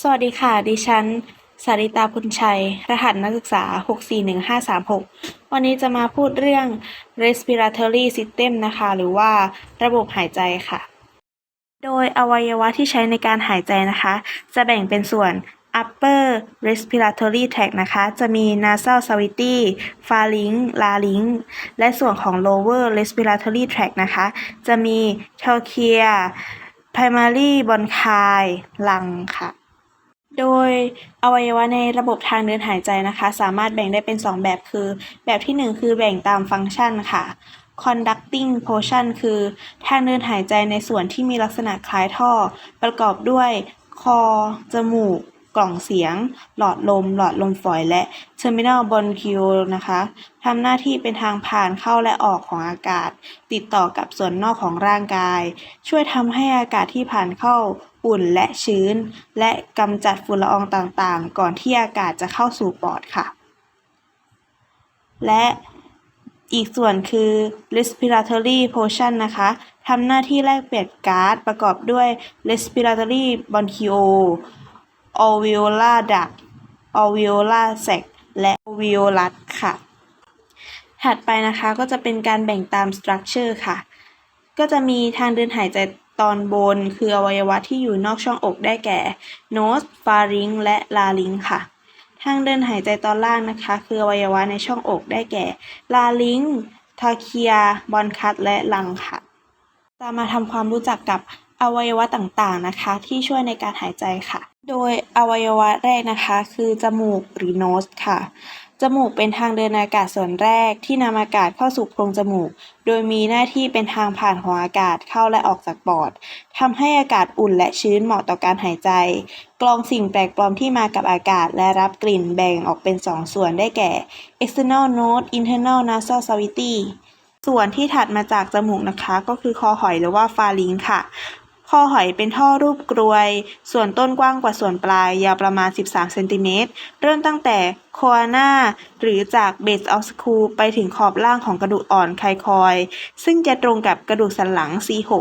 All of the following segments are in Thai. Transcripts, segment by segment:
สวัสดีค่ะ ดิฉัน สาริตาพุนชัย รหัสนักศึกษา 641536 วันนี้จะมาพูดเรื่อง respiratory system นะคะ หรือว่าระบบหายใจค่ะ โดยอวัยวะที่ใช้ในการหายใจนะคะ จะแบ่งเป็นส่วน upper respiratory tract นะคะ จะมี nasal cavity pharynx larynx และส่วนของ lower respiratory tract นะคะ จะมี trachea primary bronchi lung ค่ะ โดยอวัยวะในระบบทางเดินหายใจนะคะ สามารถแบ่งได้เป็น 2 แบบคือ แบบที่ 1 คือแบ่งตามฟังก์ชันค่ะ conducting portion คือทางเดินหายใจในส่วนที่มีลักษณะคล้ายท่อ ประกอบด้วยคอ จมูก กล่องเสียง หลอดลม หลอดลมฝอยและ terminal bronchiole นะคะทำหน้าที่เป็นทางผ่านเข้าและออกของอากาศ ติดต่อกับส่วนนอกของร่างกาย ช่วยทำให้อากาศที่ผ่านเข้า อุ่นและชื้น และกำจัดฝุ่นละอองต่างๆ ก่อนที่อากาศจะเข้าสู่ปอดค่ะ และอีกส่วนคือ respiratory portion นะคะทำหน้าที่แลกเปลี่ยนก๊าซประกอบด้วย respiratory bronchiole alveolar duct alveolar sac และ alveolus ค่ะ ถัดไปนะคะก็จะเป็นการแบ่งตาม structure ค่ะ ก็จะมีทางเดินหายใจ ตอนบนคืออวัยวะที่อยู่นอกช่องอกได้แก่ nose pharynx และ larynx ค่ะ ทางเดินหายใจตอนล่างนะคะ คืออวัยวะในช่องอกได้แก่ larynx trachea bronchus และ lung ค่ะจะมาทำความรู้จักกับอวัยวะต่างๆนะคะ ที่ช่วยในการหายใจค่ะ โดยอวัยวะแรกนะคะ คือจมูกหรือ nose ค่ะ จมูกเป็นทางเดินอากาศส่วนแรกที่นำอากาศเข้าสู่โพรงจมูก โดยมีหน้าที่เป็นทางผ่านของอากาศเข้าและออกจากปอดทำให้อากาศอุ่นและชื้นเหมาะต่อการหายใจ กรองสิ่งแปลกปลอมที่มากับอากาศและรับกลิ่นแบ่งออกเป็น2ส่วนได้แก่ external nose internal nasal cavity ส่วนที่ถัดมาจากจมูกนะคะ ก็คือคอหอยหรือว่าฟาริงก์ค่ะ อหอยเป็นท่อรูปกรวย ส่วนต้นกว้างกว่าส่วนปลาย ยาวประมาณ 13 เซนติเมตร เริ่มตั้งแต่โคอานาหรือจากเบสออฟสคูไปถึงขอบล่างของกระดูกอ่อนไคคอย ซึ่งจะตรงกับกระดูกสันหลัง C6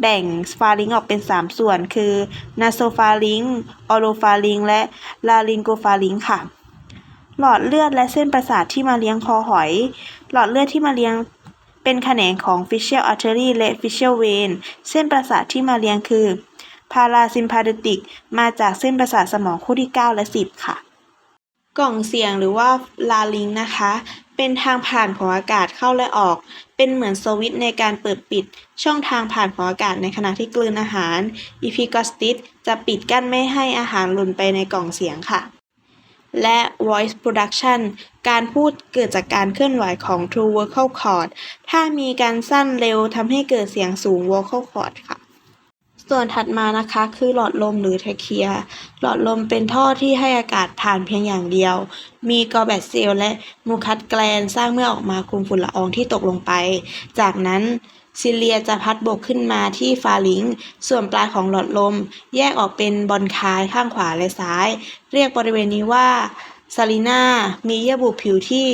แบ่งฟาริงออกเป็น 3 ส่วนคือนาโซฟาริงออโลฟาริงและลาริงโกฟาริงค่ะ หลอดเลือดและเส้นประสาทที่มาเลี้ยงคอหอย หลอดเลือดที่มาเลี้ยง เป็นแขนงของ facial artery และ facial vein เส้นประสาทที่มาเลียงคือ parasympathetic มาจากเส้นประสาทสมองคู่ที่ 9 และ 10 ค่ะ กล่องเสียงหรือว่า larynx นะคะ เป็นทางผ่านของอากาศเข้าและออก เป็นเหมือนสวิตในการเปิดปิด ช่องทางผ่านของอากาศในขณะที่กลืนอาหาร epiglottis จะปิดกั้นไม่ให้อาหารหล่นไปในกล่องเสียงค่ะ และ voice production การพูดเกิดจากการเคลื่อนไหวของ true vocal cord ถ้ามีการสั้นเร็วทำให้เกิดเสียงสูง vocal cord ค่ะ ส่วนถัดมานะคะคือหลอดลมหรือเทเคีย หลอดลมเป็นท่อที่ให้อากาศผ่านเพียงอย่างเดียว มีกอแบตเซลและมูคัสแกลนสร้างเมื่อออกมาคุมฝุ่นละอองที่ตกลงไป จากนั้น ซิเลียจะพัดบกขึ้นมาที่ฟาลิงก์ส่วนปลายของหลอดลม แยกออกเป็นบอลคายข้างขวาและซ้าย เรียกบริเวณนี้ว่าซาลินามีเยื่อบุผิวที่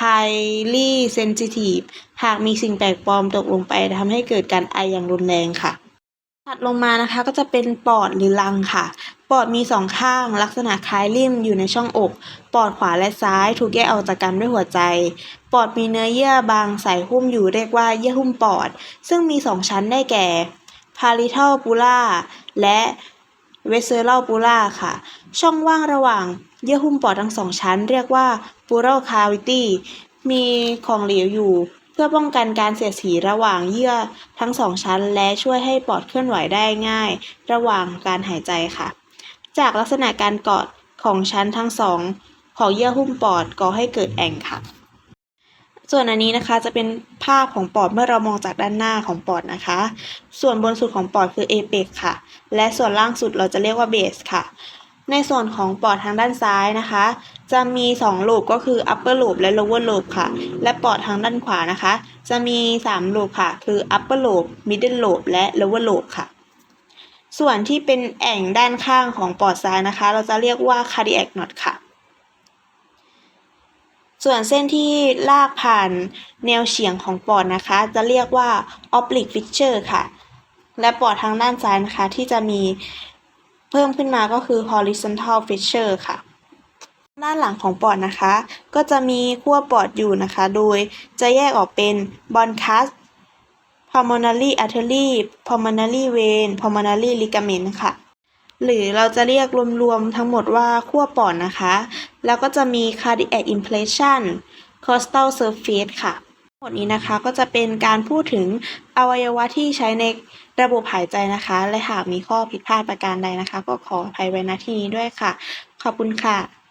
highly sensitive หากมีสิ่งแปลกปลอมตกลงไปทำให้เกิดการไออย่างรุนแรงค่ะ ถัดลงมานะคะก็จะเป็นปอดหรือลังค่ะ ปอดมีสองข้างลักษณะคล้ายริ่มอยู่ในช่องอก ปอดขวาและซ้ายถูกแยกออกจากกันด้วยหัวใจ ปอดมีเนื้อเยื่อบางใส่หุ้มอยู่เรียกว่าเยื่อหุ้มปอด ซึ่งมีสองชั้นได้แก่ parietal pula และ visceral pula ค่ะ ช่องว่างระหว่างเยื่อหุ้มปอดทั้งสองชั้น เรียกว่า pleural cavity มีของเหลวอยู่ เพื่อป้องกันการเสียดสีระหว่างเยื่อทั้งสองชั้น และช่วยให้ปอดเคลื่อนไหวได้ง่าย ระหว่างการหายใจค่ะ จากลักษณะการเกาะของชั้นทั้งสองของเยื่อหุ้มปอดก่อให้เกิดแอ่งค่ะ ส่วนอันนี้นะคะจะเป็นภาพของปอดเมื่อเรามองจากด้านหน้าของปอดนะคะ ส่วนบนสุดของปอดคือเอเปกค่ะ และส่วนล่างสุดเราจะเรียกว่าเบสค่ะ ในส่วนของปอดทางด้านซ้ายนะคะ จะมี2โลบก็คือ upper lobe และ lower lobe ค่ะ และปอดทางด้านขวานะคะ จะมี3โลบค่ะ คือ upper lobe middle lobe และ lower lobe ค่ะ ส่วนที่เป็นแอ่งด้านข้างของปอดซ้ายนะคะ เราจะเรียกว่า cardiac knot ค่ะ ส่วนเส้นที่ลากผ่านแนวเฉียงของปอดนะคะ จะเรียกว่า oblique fissure ค่ะ และปอดทางด้านซ้ายนะคะที่จะมี เพิ่มขึ้นมาก็คือ horizontal fissure ค่ะ ด้านหลังของปอดนะคะ ก็จะมีขั้วปอดอยู่นะคะ โดยจะแยกออกเป็น bronchus pulmonary artery pulmonary vein pulmonary ligament ค่ะ หรือเราจะเรียกรวมๆทั้งหมดว่าขั้วปอดนะคะ แล้วก็จะมี cardiac impression costal surface ค่ะ ทั้งหมดนี้นะคะก็จะเป็นการพูดถึงอวัยวะที่ใช้ในระบบหายใจนะคะ และหากมีข้อผิดพลาดประการใดนะคะ ก็ขออภัยไว้ณที่นี้ด้วยค่ะ ขอบคุณค่ะ